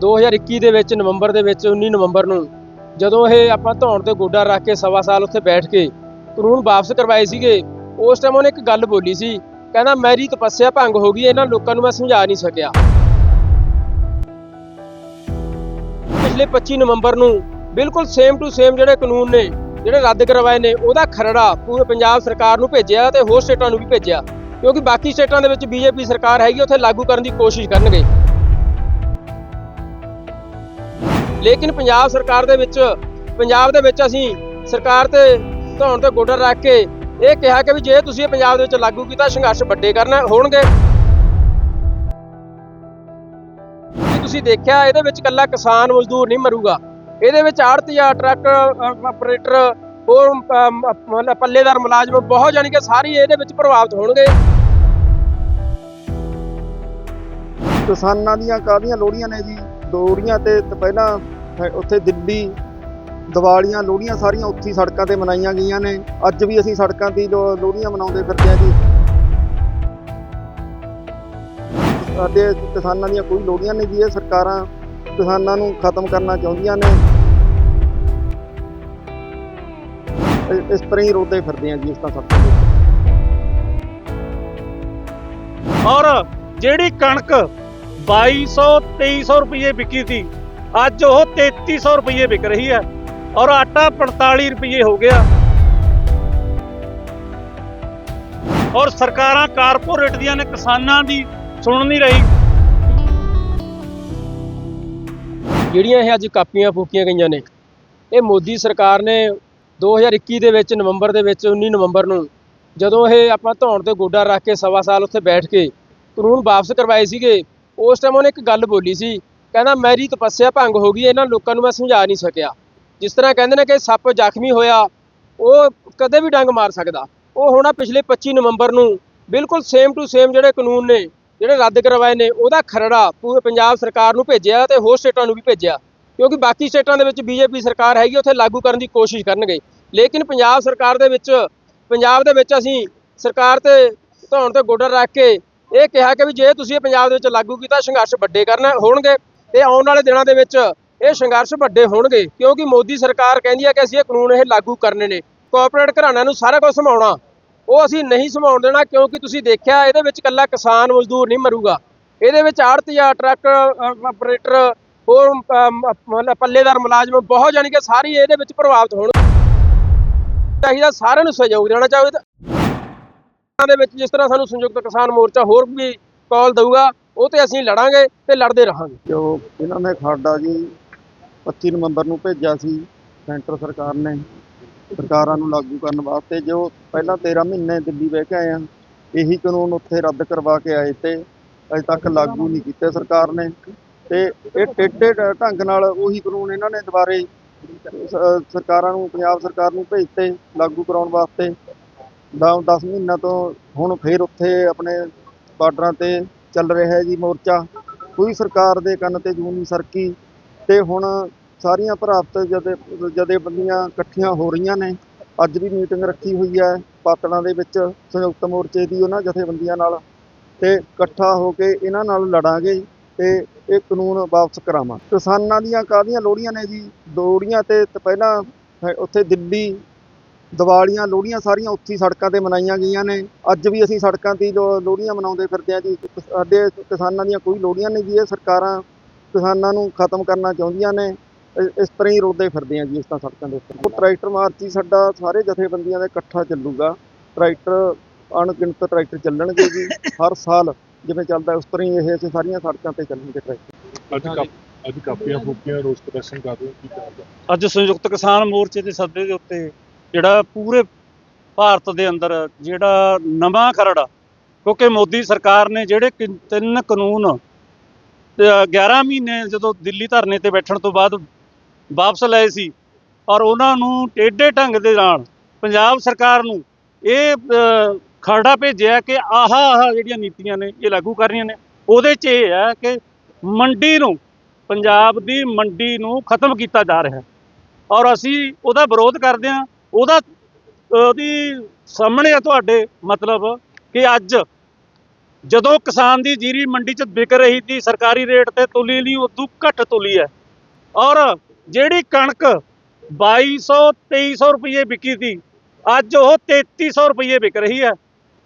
2021 ਦੇ ਵਿੱਚ, ਨਵੰਬਰ ਦੇ ਵਿੱਚ 19 ਨਵੰਬਰ ਨੂੰ ਜਦੋਂ ਇਹ ਆਪਾਂ ਧੌਣ ਤੇ ਗੋਡਾ ਰੱਖ ਕੇ ਸਵਾ ਸਾਲ ਉੱਥੇ ਬੈਠ ਕੇ ਕਾਨੂੰਨ ਵਾਪਸ ਕਰਵਾਏ ਸੀਗੇ, ਉਸ ਟਾਈਮ ਉਹਨੇ ਇੱਕ ਗੱਲ ਬੋਲੀ ਸੀ, ਕਹਿੰਦਾ ਮੇਰੀ ਤਪੱਸਿਆ ਭੰਗ ਹੋ ਗਈ ਇਹਨਾਂ ਲੋਕਾਂ ਨੂੰ ਮੈਂ ਸਮਝਾ ਨਹੀਂ ਸਕਿਆ। ਪਿਛਲੇ 25 ਨਵੰਬਰ ਨੂੰ ਬਿਲਕੁਲ ਸੇਮ ਟੂ ਸੇਮ ਜਿਹੜੇ ਕਾਨੂੰਨ ਨੇ, ਜਿਹੜੇ ਰੱਦ ਕਰਵਾਏ ਨੇ, ਉਹਦਾ ਖਰੜਾ ਪੂਰੇ ਪੰਜਾਬ ਸਰਕਾਰ ਨੂੰ ਭੇਜਿਆ ਤੇ ਹੋਰ ਸਟੇਟਾਂ ਨੂੰ ਵੀ ਭੇਜਿਆ। ਕਿਉਂਕਿ ਬਾਕੀ ਸਟੇਟਾਂ ਦੇ ਵਿੱਚ ਬੀਜੇਪੀ ਸਰਕਾਰ ਹੈਗੀ, ਉੱਥੇ ਲਾਗੂ ਕਰਨ ਦੀ ਕੋਸ਼ਿਸ਼ ਕਰਨਗੇ। ਲੇਕਿਨ ਪੰਜਾਬ ਸਰਕਾਰ ਦੇ ਵਿੱਚ, ਪੰਜਾਬ ਦੇ ਵਿੱਚ ਅਸੀਂ ਸਰਕਾਰ ਤੇ ਧੌਣ ਤੇ ਗੋਡਾ ਰੱਖ ਕੇ ਇਹ ਕਿਹਾ ਕਿ ਵੀ ਜੇ ਤੁਸੀਂ ਇਹ ਪੰਜਾਬ ਦੇ ਵਿੱਚ ਲਾਗੂ ਕੀਤਾ, ਸੰਘਰਸ਼ ਵੱਡੇ ਕਰਨਾ ਹੋਣਗੇ। ਤੁਸੀਂ ਦੇਖਿਆ, ਇਹਦੇ ਵਿੱਚ ਇਕੱਲਾ ਕਿਸਾਨ ਮਜ਼ਦੂਰ ਨਹੀਂ ਮਰੂਗਾ। ਇਹਦੇ ਵਿੱਚ ਆੜਤੀਆ ਟਰੱਕ ਆਪਰੇਟਰ, ਹੋਰ ਪੱਲੇਦਾਰ ਮੁਲਾਜ਼ਮ ਬਹੁਤ, ਜਾਣੀ ਕਿ ਸਾਰੀ ਇਹਦੇ ਵਿੱਚ ਪ੍ਰਭਾਵਿਤ ਹੋਣਗੇ। ਕਿਸਾਨਾਂ ਦੀਆਂ ਕਾਹਦੀਆਂ ਲੋੜੀਆਂ ਨੇ ਜੀ? ਲੋਹੜੀਆਂ ਤੇ ਪਹਿਲਾਂ ਉੱਥੇ ਦਿੱਲੀ, ਦੀਵਾਲੀਆਂ, ਲੋਹੜੀਆਂ ਸਾਰੀਆਂ ਉੱਥੇ ਸੜਕਾਂ ਤੇ ਮਨਾਈਆਂ ਗਈਆਂ ਨੇ। ਅੱਜ ਵੀ ਅਸੀਂ ਸੜਕਾਂ ਤੇ ਲੋ- ਲੋਹੜੀਆਂ ਮਨਾਉਂਦੇ ਫਿਰਦੇ ਆ ਜੀ। ਸਾਡੇ ਕਿਸਾਨਾਂ ਦੀਆਂ ਕੋਈ ਲੋਹੜੀਆਂ ਨਹੀਂ ਜੀ, ਇਹ ਸਰਕਾਰਾਂ ਕਿਸਾਨਾਂ ਨੂੰ ਖਤਮ ਕਰਨਾ ਚਾਹੁੰਦੀਆਂ ਨੇ। ਇਸ ਤਰ੍ਹਾਂ ਹੀ ਰੋਦੇ ਫਿਰਦੇ ਆ ਜੀ, ਇਸ ਤਾਂ ਸੜਕਾਂ ਤੇ ਔਰ ਜਿਹੜੀ ਕਣਕ 2200 2300 ਰੁਪਏ ਵਿਕੀ ਸੀ। ਅੱਜ ਉਹ 3300 ਰੁਪਏ ਵਿਕ ਰਹੀ ਹੈ ਔਰ ਆਟਾ 45 ਰੁਪਏ ਹੋ ਗਿਆ। ਔਰ ਸਰਕਾਰਾਂ ਕਾਰਪੋਰੇਟ ਦੀਆਂ ਨੇ ਕਿਸਾਨਾਂ ਦੀ ਸੁਣ ਨਹੀਂ ਰਹੀ। ਜਿਹੜੀਆਂ ਇਹ ਅੱਜ ਕਾਪੀਆਂ ਫੂਕੀਆਂ ਗਈਆਂ ਨੇ, ਇਹ ਮੋਦੀ ਸਰਕਾਰ ਨੇ 2021 ਦੇ ਵਿੱਚ, ਨਵੰਬਰ ਦੇ ਵਿੱਚ 19 ਨਵੰਬਰ ਨੂੰ ਜਦੋਂ ਇਹ ਆਪਾਂ ਧੌਣ ਤੇ ਗੋਡਾ ਰੱਖ ਕੇ ਸਵਾ ਸਾਲ ਉੱਥੇ ਬੈਠ ਕੇ ਕਾਨੂੰਨ ਵਾਪਸ ਕਰਵਾਏ ਸੀਗੇ ਉਸ ਟਾਈਮ ਉਹਨੇ ਇੱਕ ਗੱਲ ਬੋਲੀ ਸੀ, ਕਹਿੰਦਾ ਮੇਰੀ ਤਪੱਸਿਆ ਭੰਗ ਹੋ ਗਈ, ਇਹਨਾਂ ਲੋਕਾਂ ਨੂੰ ਮੈਂ ਸਮਝਾ ਨਹੀਂ ਸਕਿਆ। ਜਿਸ ਤਰ੍ਹਾਂ ਕਹਿੰਦੇ ਨੇ ਕਿ ਸੱਪ ਜ਼ਖਮੀ ਹੋਇਆ, ਉਹ ਕਦੇ ਵੀ ਡੰਗ ਮਾਰ ਸਕਦਾ। ਉਹ ਹੋਣਾ ਪਿਛਲੇ 25 ਨਵੰਬਰ ਨੂੰ ਬਿਲਕੁਲ ਸੇਮ ਟੂ ਸੇਮ ਜਿਹੜੇ ਕਾਨੂੰਨ ਨੇ, ਜਿਹੜੇ ਰੱਦ ਕਰਵਾਏ ਨੇ, ਉਹਦਾ ਖਰੜਾ ਪੂਰੇ ਪੰਜਾਬ ਸਰਕਾਰ ਨੂੰ ਭੇਜਿਆ ਤੇ ਹੋਰ ਸਟੇਟਾਂ ਨੂੰ ਵੀ ਭੇਜਿਆ। ਕਿਉਂਕਿ ਬਾਕੀ ਸਟੇਟਾਂ ਦੇ ਵਿੱਚ ਬੀਜੇਪੀ ਸਰਕਾਰ ਹੈਗੀ, ਉੱਥੇ ਲਾਗੂ ਕਰਨ ਦੀ ਕੋਸ਼ਿਸ਼ ਕਰਨਗੇ। ਲੇਕਿਨ ਪੰਜਾਬ ਸਰਕਾਰ ਦੇ ਵਿੱਚ, ਪੰਜਾਬ ਦੇ ਵਿੱਚ ਅਸੀਂ ਸਰਕਾਰ ਤੇ ਧੌਣ ਤੇ ਗੋਡਾ ਰੱਖ ਕੇ ਇਹ ਕਿਹਾ ਕਿ ਵੀ ਜੇ ਤੁਸੀਂ ਇਹ ਪੰਜਾਬ ਦੇ ਵਿੱਚ ਲਾਗੂ ਕੀਤਾ ਸੰਘਰਸ਼ ਵੱਡੇ ਕਰਨਾ ਹੋਣਗੇ ਤੇ ਆਉਣ ਵਾਲੇ ਦਿਨਾਂ ਦੇ ਵਿੱਚ ਇਹ ਸੰਘਰਸ਼ ਵੱਡੇ ਹੋਣਗੇ ਕਿਉਂਕਿ ਮੋਦੀ ਸਰਕਾਰ ਕਹਿੰਦੀ ਹੈ ਕਿ ਅਸੀਂ ਇਹ ਕਾਨੂੰਨ ਇਹ ਲਾਗੂ ਕਰਨੇ ਨੇ। ਕਾਰਪੋਰੇਟ ਘਰਾਣਿਆਂ ਨੂੰ ਸਾਰਾ ਕੁਝ ਸਮਾਉਣਾ ਉਹ ਅਸੀਂ ਨਹੀਂ ਸਮਾਉਣ ਦੇਣਾ ਕਿਉਂਕਿ ਤੁਸੀਂ ਦੇਖਿਆ ਇਹਦੇ ਵਿੱਚ ਇਕੱਲਾ ਕਿਸਾਨ ਮਜ਼ਦੂਰ ਨਹੀਂ ਮਰੂਗਾ। ਇਹਦੇ ਵਿੱਚ ਆੜਤੀਆ ਟਰੱਕ ਅ, ਆਪਰੇਟਰ ਹੋਰ ਪੱਲੇਦਾਰ ਮੁਲਾਜ਼ਮ ਬਹੁਤ ਜਾਣੀ ਕਿ ਸਾਰੀ ਇਹਦੇ ਵਿੱਚ ਪ੍ਰਭਾਵਿਤ ਹੋਣ ਚਾਹੀਦਾ ਸਾਰਿਆਂ ਨੂੰ ਸਹਿਯੋਗ ਦੇਣਾ ਚਾਹੀਦਾ। ਦੇ ਵਿੱਚ ਜਿਸ ਤਰ੍ਹਾਂ ਸਾਨੂੰ ਸੰਯੁਕਤ ਕਿਸਾਨ ਮੋਰਚਾ ਹੋਰ ਵੀ ਕਾਲ ਦਊਗਾ, ਉਹ ਤੇ ਅਸੀਂ ਲੜਾਂਗੇ ਤੇ ਲੜਦੇ ਰਹਾਂਗੇ। ਜੋ ਇਹਨਾਂ ਨੇ ਖਾਡਾ ਜੀ 25 ਨਵੰਬਰ ਨੂੰ ਭੇਜਿਆ ਸੀ, ਸੈਂਟਰ ਸਰਕਾਰ ਨੇ ਸਰਕਾਰਾਂ ਨੂੰ ਲਾਗੂ ਕਰਨ ਵਾਸਤੇ, ਜੋ ਪਹਿਲਾਂ 13 ਮਹੀਨੇ ਦਿੱਲੀ ਬਹਿ ਕੇ ਆਏ ਆ, ਇਹੀ ਕਾਨੂੰਨ ਉੱਥੇ ਰੱਦ ਕਰਵਾ ਕੇ ਆਏ ਤੇ ਅਜੇ ਤੱਕ ਲਾਗੂ ਨਹੀਂ ਕੀਤੇ ਸਰਕਾਰ ਨੇ ਤੇ ਇਹ ਟੇਢੇ ਢੰਗ ਨਾਲ ਉਹੀ ਕਾਨੂੰਨ ਇਹਨਾਂ ਨੇ ਦੁਬਾਰੇ ਸਰਕਾਰਾਂ ਨੂੰ, ਪੰਜਾਬ ਸਰਕਾਰ ਨੂੰ ਭੇਜਤੇ ਲਾਗੂ ਕਰਾਉਣ ਵਾਸਤੇ। 10 ਮਹੀਨਾ ਤੋਂ ਹੁਣ ਫੇਰ ਉੱਥੇ ਆਪਣੇ ਬਾਰਡਰਾਂ ਤੇ ਚੱਲ ਰਿਹਾ ਹੈ ਜੀ ਮੋਰਚਾ। ਕੋਈ ਸਰਕਾਰ ਦੇ ਕੰਨ ਤੇ ਜੂੰ ਨਹੀਂ ਸਰਕੀ ਤੇ ਹੁਣ ਸਾਰੀਆਂ ਭਰਾਵਤ ਜਦੇ ਜਥੇਬੰਦੀਆਂ ਇਕੱਠੀਆਂ ਹੋ ਰਹੀਆਂ ਨੇ। ਅੱਜ ਵੀ ਮੀਟਿੰਗ ਰੱਖੀ ਹੋਈ ਹੈ ਪਾਤੜਾਂ ਦੇ ਵਿੱਚ ਸੰਯੁਕਤ ਮੋਰਚੇ ਦੀ ਉਹਨਾਂ ਜਥੇਬੰਦੀਆਂ ਨਾਲ ਤੇ ਇਕੱਠਾ ਹੋ ਕੇ ਇਹਨਾਂ ਨਾਲ ਲੜਾਂਗੇ ਤੇ ਇਹ ਕਾਨੂੰਨ ਵਾਪਸ ਕਰਾਵਾਂ ਕਿਸਾਨਾਂ ਦੀਆਂ ਕਾਹਦੀਆਂ ਲੋੜੀਆਂ ਨੇ ਜੀ? ਲੋੜੀਆਂ ਤੇ ਪਹਿਲਾਂ ਉੱਥੇ ਦਿੱਲੀ ਦੀਵਾਲੀਆਂ ਲੋੜੀਆਂ ਸਾਰੀਆਂ ਉੱਥੇ ਹੀ ਸੜਕਾਂ ਤੇ ਮਨਾਈਆਂ ਗਈਆਂ ਨੇ। ਅੱਜ ਵੀ ਅਸੀਂ ਸੜਕਾਂ ਤੇ ਲੋਹੜੀਆਂ ਮਨਾਉਂਦੇ ਫਿਰਦੇ ਆ ਜੀ ਸਾਡੇ ਕਿਸਾਨਾਂ ਦੀਆਂ ਕੋਈ ਲੋੜੀਆਂ ਨਹੀਂ ਜੀ ਇਹ ਸਰਕਾਰਾਂ ਕਿਸਾਨਾਂ ਨੂੰ ਖਤਮ ਕਰਨਾ ਚਾਹੁੰਦੀਆਂ ਨੇ। ਇਸ ਤਰ੍ਹਾਂ ਹੀ ਰੋਦੇ ਫਿਰਦੇ ਆ ਜੀ ਇਸ ਤਾਂ ਸੜਕਾਂ ਦੇ ਉੱਤੇ। ਟਰੈਕਟਰ ਮਾਰਚ ਹੀ ਸਾਡਾ ਸਾਰੇ ਜਥੇਬੰਦੀਆਂ ਦਾ ਇਕੱਠਾ ਚੱਲੂਗਾ। ਟਰੈਕਟਰ ਅਣਗਿਣਤ ਟਰੈਕਟਰ ਚੱਲਣਗੇ ਜੀ ਹਰ ਸਾਲ ਜਿਵੇਂ ਚੱਲਦਾ ਉਸ ਤਰ੍ਹਾਂ ਹੀ ਇਹ ਅਸੀਂ ਸਾਰੀਆਂ ਸੜਕਾਂ ਤੇ ਚੱਲਣਗੇ ਟਰੈਕਟਰ। ਅੱਜ ਕਾਪ ਅੱਜ ਕਾਪੀਆਂ ਫੂਕੀਆਂ ਰੋਸ ਪ੍ਰਦਰਸ਼ਨ ਕਰ ਰਹੇ ਹੋ ਕੀ ਕਰਦਾ ਅੱਜ ਸੰਯੁਕਤ ਕਿਸਾਨ ਮੋਰਚੇ ਦੇ ਸੱਦੇ ਦੇ ਉੱਤੇ ਜਿਹੜਾ ਪੂਰੇ ਭਾਰਤ ਦੇ ਅੰਦਰ ਜਿਹੜਾ ਨਵਾਂ ਖਰੜਾ ਕਿਉਂਕਿ ਮੋਦੀ ਸਰਕਾਰ ਨੇ ਜਿਹੜੇ ਕਿ- ਤਿੰਨ ਕਾਨੂੰਨ ਤੇ 11 ਮਹੀਨੇ ਜਦੋਂ ਦਿੱਲੀ ਧਰਨੇ ਤੇ ਬੈਠਣ ਤੋਂ ਬਾਅਦ ਵਾਪਸ ਲਏ ਸੀ, ਔਰ ਉਹਨਾਂ ਨੂੰ ਟੇਢੇ ਢੰਗ ਦੇ ਨਾਲ ਪੰਜਾਬ ਸਰਕਾਰ ਨੂੰ ਇਹ ਖਰੜਾ ਭੇਜਿਆ ਕਿ ਆਹ ਆਹ ਜਿਹੜੀਆਂ ਨੀਤੀਆਂ ਨੇ, ਇਹ ਲਾਗੂ ਕਰਨੀਆਂ ਨੇ, ਉਹਦੇ 'ਚ ਇਹ ਹੈ ਕਿ ਮੰਡੀ ਨੂੰ, ਪੰਜਾਬ ਦੀ ਮੰਡੀ ਨੂੰ ਖਤਮ ਕੀਤਾ ਜਾ ਰਿਹਾ ਔਰ ਅਸੀਂ ਉਹਦਾ ਵਿਰੋਧ ਕਰਦੇ ਹਾਂ ਉਹਦਾ ਉਹਦੀ ਸਾਹਮਣੇ ਆ ਤੁਹਾਡੇ ਮਤਲਬ ਕਿ ਅੱਜ ਜਦੋਂ ਕਿਸਾਨ ਦੀ ਜੀਰੀ ਮੰਡੀ 'ਚ ਵਿਕ ਰਹੀ ਸੀ, ਸਰਕਾਰੀ ਰੇਟ ਤੇ ਤੁਲੀ ਲਈ ਉਦੋਂ ਘੱਟ ਤੁਲੀ ਹੈ। ਔਰ ਜਿਹੜੀ ਕਣਕ 2200 2300 ਰੁਪਏ ਵਿਕੀ ਸੀ, ਅੱਜ ਉਹ 3300 ਰੁਪਏ ਵਿਕ ਰਹੀ ਹੈ।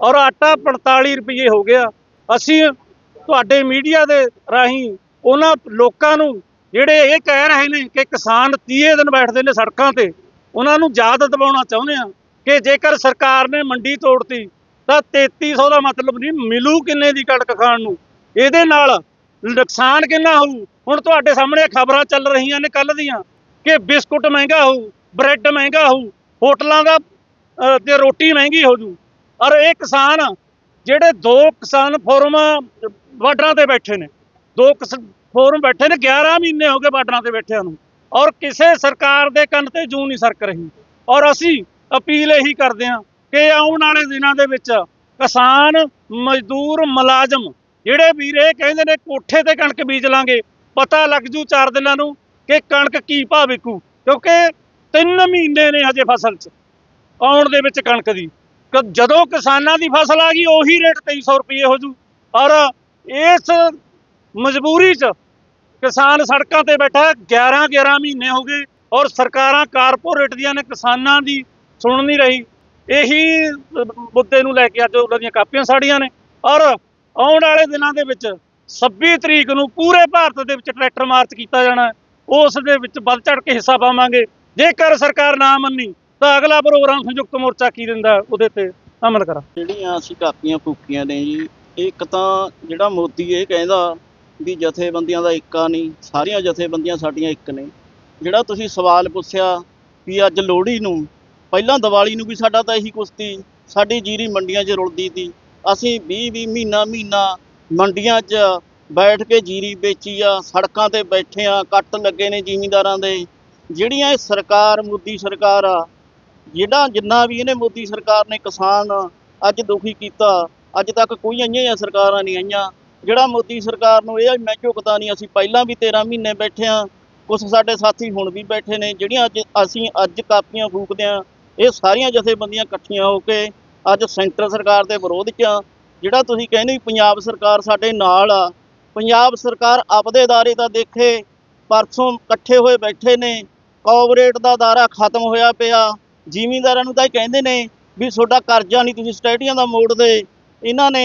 ਔਰ ਆਟਾ 45 ਰੁਪਏ ਹੋ ਗਿਆ। ਅਸੀਂ ਤੁਹਾਡੇ ਮੀਡੀਆ ਦੇ ਰਾਹੀਂ ਉਹਨਾਂ ਲੋਕਾਂ ਨੂੰ ਜਿਹੜੇ ਇਹ ਕਹਿ ਰਹੇ ਨੇ ਕਿ ਕਿਸਾਨ 30 ਦਿਨ ਬੈਠਦੇ ਨੇ ਸੜਕਾਂ ਤੇ ਉਹਨਾਂ ਨੂੰ ਯਾਦ ਦਿਵਾਉਣਾ ਚਾਹੁੰਦੇ ਆ ਕਿ ਜੇਕਰ ਸਰਕਾਰ ਨੇ ਮੰਡੀ ਤੋੜਤੀ, ਤਾਂ 3300 ਦਾ ਮਤਲਬ ਨਹੀਂ, ਮਿਲੂ ਕਿੰਨੇ ਦੀ ਕਣਕ ਖਾਣ ਨੂੰ? ਇਹਦੇ ਨਾਲ ਨੁਕਸਾਨ ਕਿੰਨਾ ਹੋਊ? ਹੁਣ ਤੁਹਾਡੇ ਸਾਹਮਣੇ ਖਬਰਾਂ ਚੱਲ ਰਹੀਆਂ ਨੇ ਕੱਲ ਦੀਆਂ ਕਿ ਬਿਸਕੁਟ ਮਹਿੰਗਾ ਹੋਊ, ਬ੍ਰੈਡ ਮਹਿੰਗਾ ਹੋਊ, ਹੋਟਲਾਂ ਦਾ ਤੇ ਰੋਟੀ ਮਹਿੰਗੀ ਹੋ ਜੂ। ਔਰ ਇਹ ਕਿਸਾਨ, ਜਿਹੜੇ ਦੋ ਕਿਸਾਨ ਫੋਰਮ ਬਾਰਡਰਾਂ ਤੇ ਬੈਠੇ ਨੇ, ਦੋ ਕਿਸ- ਫੋਰਮ ਬੈਠੇ ਨੇ 11 ਮਹੀਨੇ ਹੋ ਗਏ ਬਾਰਡਰਾਂ ਤੇ ਬੈਠਿਆਂ ਨੂੰ। ਔਰ ਕਿਸੇ ਸਰਕਾਰ ਦੇ ਕੰਨ ਤੇ ਜੂੰ ਨਹੀਂ ਸਰਕ ਰਹੀ। ਔਰ ਅਸੀਂ ਅਪੀਲ ਇਹੀ ਕਰਦੇ ਹਾਂ ਕਿ ਆਉਣ ਵਾਲੇ ਦਿਨਾਂ ਦੇ ਵਿੱਚ ਕਿਸਾਨ, ਮਜ਼ਦੂਰ, ਮੁਲਾਜ਼ਮ ਜਿਹੜੇ ਵੀਰ ਇਹ ਕਹਿੰਦੇ ਨੇ ਕੋਠੇ ਤੇ ਕਣਕ ਬੀਜ ਲਾਂਗੇ, ਪਤਾ ਲੱਗ ਜੂ ਚਾਰ ਦਿਨਾਂ ਨੂੰ ਕਿ ਕਣਕ ਕੀ ਭਾਅ ਵਿਕੂ, ਕਿਉਂਕਿ 3 ਮਹੀਨੇ ਨੇ ਹਜੇ ਫਸਲ 'ਚ ਆਉਣ ਦੇ ਵਿੱਚ ਕਣਕ ਦੀ। ਜਦੋਂ ਕਿਸਾਨਾਂ ਦੀ ਫਸਲ ਆ ਗਈ, ਉਹੀ ਰੇਟ 2300 ਰੁਪਏ ਹੋ ਜੂ। ਔਰ ਇਸ ਮਜਬੂਰੀ 'ਚ ਕਿਸਾਨ ਸੜਕਾਂ ਤੇ ਬੈਠਾ 11 11 ਮਹੀਨੇ ਹੋ ਗਏ ਔਰ ਸਰਕਾਰਾਂ ਕਾਰਪੋਰੇਟ ਦੀਆਂ ਨੇ ਕਿਸਾਨਾਂ ਦੀ ਸੁਣ ਨਹੀਂ ਰਹੀ। ਇਹੀ ਮੁੱਦੇ ਨੂੰ ਲੈ ਕੇ ਅੱਜ ਉਹਨਾਂ ਦੀਆਂ ਕਾਪੀਆਂ ਸਾੜੀਆਂ ਨੇ ਔਰ ਆਉਣ ਵਾਲੇ ਦਿਨਾਂ ਦੇ ਵਿੱਚ 26 ਤਰੀਕ ਨੂੰ ਪੂਰੇ ਭਾਰਤ ਦੇ ਵਿੱਚ ਟਰੈਕਟਰ ਮਾਰਚ ਕੀਤਾ ਜਾਣਾ ਉਸ ਦੇ ਵਿੱਚ ਵੱਧ ਚੜ ਕੇ ਹਿੱਸਾ ਪਾਵਾਂਗੇ। ਜੇਕਰ ਸਰਕਾਰ ਨਾ ਮੰਨੀ, ਤਾਂ ਅਗਲਾ ਪ੍ਰੋਗਰਾਮ ਸੰਯੁਕਤ ਮੋਰਚਾ ਕੀ ਦਿੰਦਾ ਉਹਦੇ ਤੇ ਅਮਲ ਕਰਾਂ ਜਿਹੜੀਆਂ ਅਸੀਂ ਕਾਪੀਆਂ ਫੂਕੀਆਂ ਨੇ ਜੀ, ਇੱਕ ਤਾਂ ਜਿਹੜਾ ਮੋਦੀ ਇਹ ਕਹਿੰਦਾ ਵੀ ਜਥੇਬੰਦੀਆਂ ਦਾ ਇੱਕਾ ਨਹੀਂ, ਸਾਰੀਆਂ ਜਥੇਬੰਦੀਆਂ ਸਾਡੀਆਂ ਇੱਕ ਨੇ। ਜਿਹੜਾ ਤੁਸੀਂ ਸਵਾਲ ਪੁੱਛਿਆ ਵੀ ਅੱਜ ਲੋਹੜੀ ਨੂੰ, ਪਹਿਲਾਂ ਦੀਵਾਲੀ ਨੂੰ ਵੀ ਸਾਡਾ ਤਾਂ ਇਹੀ ਕੁਸ਼ਤੀ ਸਾਡੀ ਜੀਰੀ ਮੰਡੀਆਂ 'ਚ ਰੁਲਦੀ ਤੀ ਅਸੀਂ 20 20 ਮਹੀਨਾ ਮਹੀਨਾ ਮੰਡੀਆਂ 'ਚ ਬੈਠ ਕੇ ਜੀਰੀ ਵੇਚੀ ਆ, ਸੜਕਾਂ ਤੇ ਬੈਠੇ ਆ, ਕੱਟ ਲੱਗੇ ਨੇ ਜ਼ਿਮੀਂਦਾਰਾਂ ਦੇ। ਜਿਹੜੀਆਂ ਇਹ ਸਰਕਾਰ, ਮੋਦੀ ਸਰਕਾਰ ਆ, ਜਿਹੜਾ ਜਿੰਨਾ ਵੀ ਇਹਨੇ ਮੋਦੀ ਸਰਕਾਰ ਨੇ ਕਿਸਾਨ ਅੱਜ ਦੁਖੀ ਕੀਤਾ, ਅੱਜ ਤੱਕ ਕੋਈ ਆਈਆਂ ਸਰਕਾਰਾਂ ਨਹੀਂ ਆਈਆਂ। ਜਿਹੜਾ ਮੋਦੀ ਸਰਕਾਰ ਨੂੰ ਇਹ ਮੈਂ ਝੁਕਦਾ ਨਹੀਂ, ਅਸੀਂ ਪਹਿਲਾਂ ਵੀ 13 ਮਹੀਨੇ ਬੈਠੇ ਆ ਕੁਝ ਸਾਡੇ ਸਾਥੀ ਹੁਣ ਵੀ ਬੈਠੇ ਨੇ, ਜਿਹੜੀਆਂ ਅੱਜ ਅਸੀਂ ਅੱਜ ਕਾਪੀਆਂ ਫੂਕਦੇ ਆ ਇਹ ਸਾਰੀਆਂ ਜਥੇਬੰਦੀਆਂ ਇਕੱਠੀਆਂ ਹੋ ਕੇ ਅੱਜ ਸੈਂਟਰ ਸਰਕਾਰ ਦੇ ਵਿਰੋਧ 'ਚ ਆ। ਜਿਹੜਾ ਤੁਸੀਂ ਕਹਿੰਦੇ ਪੰਜਾਬ ਸਰਕਾਰ ਸਾਡੇ ਨਾਲ ਆ, ਪੰਜਾਬ ਸਰਕਾਰ ਆਪਦੇ ਦਾਰੇ ਤਾਂ ਦੇਖੇ, ਪਰਸੋਂ ਇਕੱਠੇ ਹੋਏ ਬੈਠੇ ਨੇ ਕੋਆਪਰੇਟ ਦਾ ਦਾਰਾ ਖਤਮ ਹੋਇਆ ਪਿਆ, ਜ਼ਿਮੀਂਦਾਰਾਂ ਨੂੰ ਤਾਂ ਇਹ ਕਹਿੰਦੇ ਨੇ ਵੀ ਤੁਹਾਡਾ ਕਰਜ਼ਾ ਨਹੀਂ, ਤੁਸੀਂ ਸਟੇਟੀਆਂ ਦਾ ਮੋੜ ਦੇ ਇਹਨਾਂ ਨੇ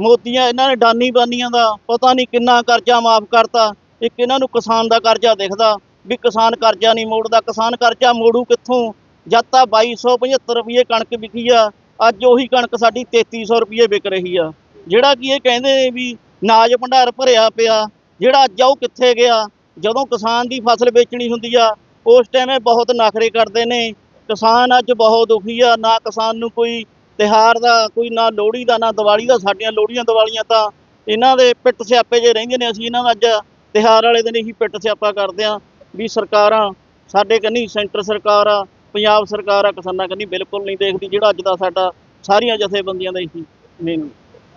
ਮੋਤੀਆਂ ਇਹਨਾਂ ਨੇ ਡਾਨੀ ਬਾਨੀਆਂ ਦਾ ਪਤਾ ਨਹੀਂ ਕਿੰਨਾ ਕਰਜ਼ਾ ਮਾਫ ਕਰਤਾ, ਇੱਕ ਇਹਨਾਂ ਨੂੰ ਕਿਸਾਨ ਦਾ ਕਰਜ਼ਾ ਦਿਖਦਾ ਵੀ ਕਿਸਾਨ ਕਰਜ਼ਾ ਨਹੀਂ ਮੋੜਦਾ, ਕਿਸਾਨ ਕਰਜ਼ਾ ਮੋੜੂ ਕਿੱਥੋਂ? ਜਦ ਤਾਂ 2275 ਰੁਪਏ ਕਣਕ ਵਿਕੀ ਆ, ਅੱਜ ਉਹੀ ਕਣਕ ਸਾਡੀ 3300 ਰੁਪਏ ਵਿਕ ਰਹੀ ਆ। ਜਿਹੜਾ ਕਿ ਇਹ ਕਹਿੰਦੇ ਨੇ ਵੀ ਨਾਜ ਭੰਡਾਰ ਭਰਿਆ ਪਿਆ, ਜਿਹੜਾ ਅੱਜ ਆ ਉਹ ਕਿੱਥੇ ਗਿਆ? ਜਦੋਂ ਕਿਸਾਨ ਦੀ ਫਸਲ ਵੇਚਣੀ ਹੁੰਦੀ ਆ, ਉਸ ਟਾਈਮ ਇਹ ਬਹੁਤ ਨਖਰੇ ਕਰਦੇ ਨੇ। ਕਿਸਾਨ ਅੱਜ ਬਹੁਤ ਦੁਖੀ ਆ, ਨਾ ਕਿਸਾਨ ਨੂੰ ਕੋਈ ਤਿਹਾਰ ਦਾ ਕੋਈ ਨਾ ਲੋਹੜੀ ਦਾ, ਨਾ ਦੀਵਾਲੀ ਦਾ, ਸਾਡੀਆਂ ਲੋਹੜੀਆਂ ਦੀਵਾਲੀਆਂ ਤਾਂ ਇਹਨਾਂ ਦੇ ਪਿੱਟ ਸਿਆਪੇ ਜੇ ਰਹਿੰਦੇ ਨੇ, ਅਸੀਂ ਇਹਨਾਂ ਦਾ ਅੱਜ ਤਿਹਾਰ ਵਾਲੇ ਦਿਨ ਹੀ ਪਿੱਟ ਸਿਆਪਾ ਕਰਦੇ ਆ ਵੀ ਸਰਕਾਰਾਂ, ਸਾਡੇ ਕੰਨੀ ਸੈਂਟਰ ਸਰਕਾਰ ਆ, ਪੰਜਾਬ ਸਰਕਾਰ ਆ, ਕਿਸਾਨਾਂ ਕੰਨੀ ਬਿਲਕੁਲ ਨਹੀਂ ਦੇਖਦੀ, ਜਿਹੜਾ ਅੱਜ ਦਾ ਸਾਡਾ ਸਾਰੀਆਂ ਜਥੇਬੰਦੀਆਂ ਦਾ ਇਹੀ ਮੇਨ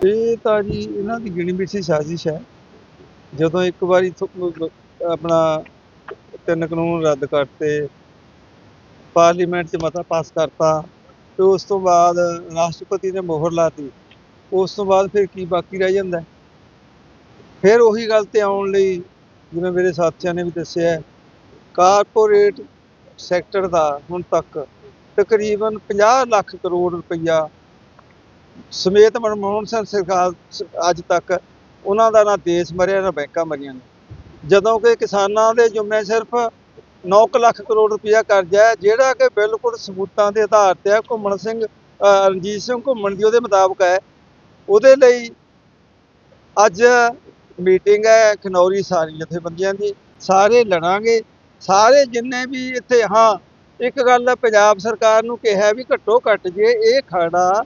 ਇਹ ਤਾਂ ਜੀ ਇਹਨਾਂ ਦੀ ਗਿਣੀ ਮਿੱਠੀ ਸਾਜ਼ਿਸ਼ ਹੈ। ਜਦੋਂ ਇੱਕ ਵਾਰੀ ਆਪਣਾ ਤਿੰਨ ਕਾਨੂੰਨ ਰੱਦ ਕਰਤੇ, ਪਾਰਲੀਮੈਂਟ 'ਚ ਮਤਾ ਪਾਸ ਕਰਤਾ ਤੇ ਉਸ ਤੋਂ ਬਾਅਦ ਰਾਸ਼ਟਰਪਤੀ ਨੇ ਮੋਹਰ ਲਾਤੀ। ਉਸ ਤੋਂ ਬਾਅਦ ਫਿਰ ਕੀ ਬਾਕੀ ਰਹਿ ਜਾਂਦਾ ਫਿਰ ਉਹੀ ਗੱਲ ਤੇ ਆਉਣ ਲਈ ਜਿਵੇਂ ਮੇਰੇ ਸਾਥੀਆਂ ਨੇ ਵੀ ਦੱਸਿਆ ਕਾਰਪੋਰੇਟ ਸੈਕਟਰ ਦਾ ਹੁਣ ਤੱਕ ਤਕਰੀਬਨ 50 ਲੱਖ ਕਰੋੜ ਰੁਪਈਆ ਸਮੇਤ ਮਨਮੋਹਨ ਸਿੰਘ ਸਰਕਾਰ ਅੱਜ ਤੱਕ ਉਹਨਾਂ ਦਾ ਨਾ ਦੇਸ਼ ਮਰਿਆ, ਨਾ ਬੈਂਕਾਂ ਮਰੀਆਂ ਨੇ। ਜਦੋਂ ਕਿ ਕਿਸਾਨਾਂ ਦੇ ਜੁਮੇ ਸਿਰਫ 9 ਲੱਖ ਕਰੋੜ ਰੁਪਇਆ ਕਰਜ਼ਾ ਹੈ, ਜਿਹੜਾ ਕਿ ਬਿਲਕੁਲ ਸਬੂਤਾਂ ਦੇ ਆਧਾਰ ਤੇ ਹੈ, ਘੁੰਮਣ ਸਿੰਘ ਰਣਜੀਤ ਸਿੰਘ ਘੁੰਮਣ ਦੀ ਉਹਦੇ ਮੁਤਾਬਕ ਹੈ। ਉਹਦੇ ਲਈ ਅੱਜ ਮੀਟਿੰਗ ਹੈ ਖਨੌਰੀ ਸਾਰੀ ਜਥੇਬੰਦੀਆਂ ਦੀ, ਸਾਰੇ ਲੜਾਂਗੇ। ਸਾਰੇ ਜਿੰਨੇ ਵੀ ਇੱਥੇ, ਹਾਂ, ਇੱਕ ਗੱਲ ਪੰਜਾਬ ਸਰਕਾਰ ਨੂੰ ਕਿਹਾ ਵੀ ਘੱਟੋ ਘੱਟ ਜੇ ਇਹ ਖੜਾ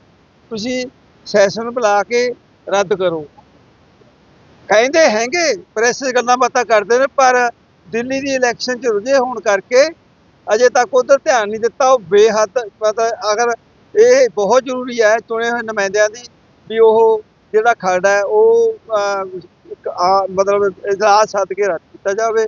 ਤੁਸੀਂ ਸੈਸ਼ਨ ਬੁਲਾ ਕੇ ਰੱਦ ਕਰੋ। ਕਹਿੰਦੇ ਹੈਗੇ, ਪ੍ਰੈਸ ਗੱਲਾਂ ਬਾਤਾਂ ਕਰਦੇ ਨੇ, ਪਰ ਦਿੱਲੀ ਦੀ ਇਲੈਕਸ਼ਨ 'ਚ ਰੁਝੇ ਹੋਣ ਕਰਕੇ ਅਜੇ ਤੱਕ ਉਧਰ ਧਿਆਨ ਨਹੀਂ ਦਿੱਤਾ ਉਹ ਬੇਹੱਦ ਮਤਲਬ ਅਗਰ ਇਹ ਬਹੁਤ ਜ਼ਰੂਰੀ ਹੈ ਚੁਣੇ ਹੋਏ ਨੁਮਾਇੰਦਿਆਂ ਦੀ ਵੀ ਉਹ ਜਿਹੜਾ ਖਰੜਾ ਹੈ ਉਹ ਅਹ, ਮਤਲਬ ਇਜਲਾਸ ਸੱਦ ਕੇ ਰੱਦ ਕੀਤਾ ਜਾਵੇ।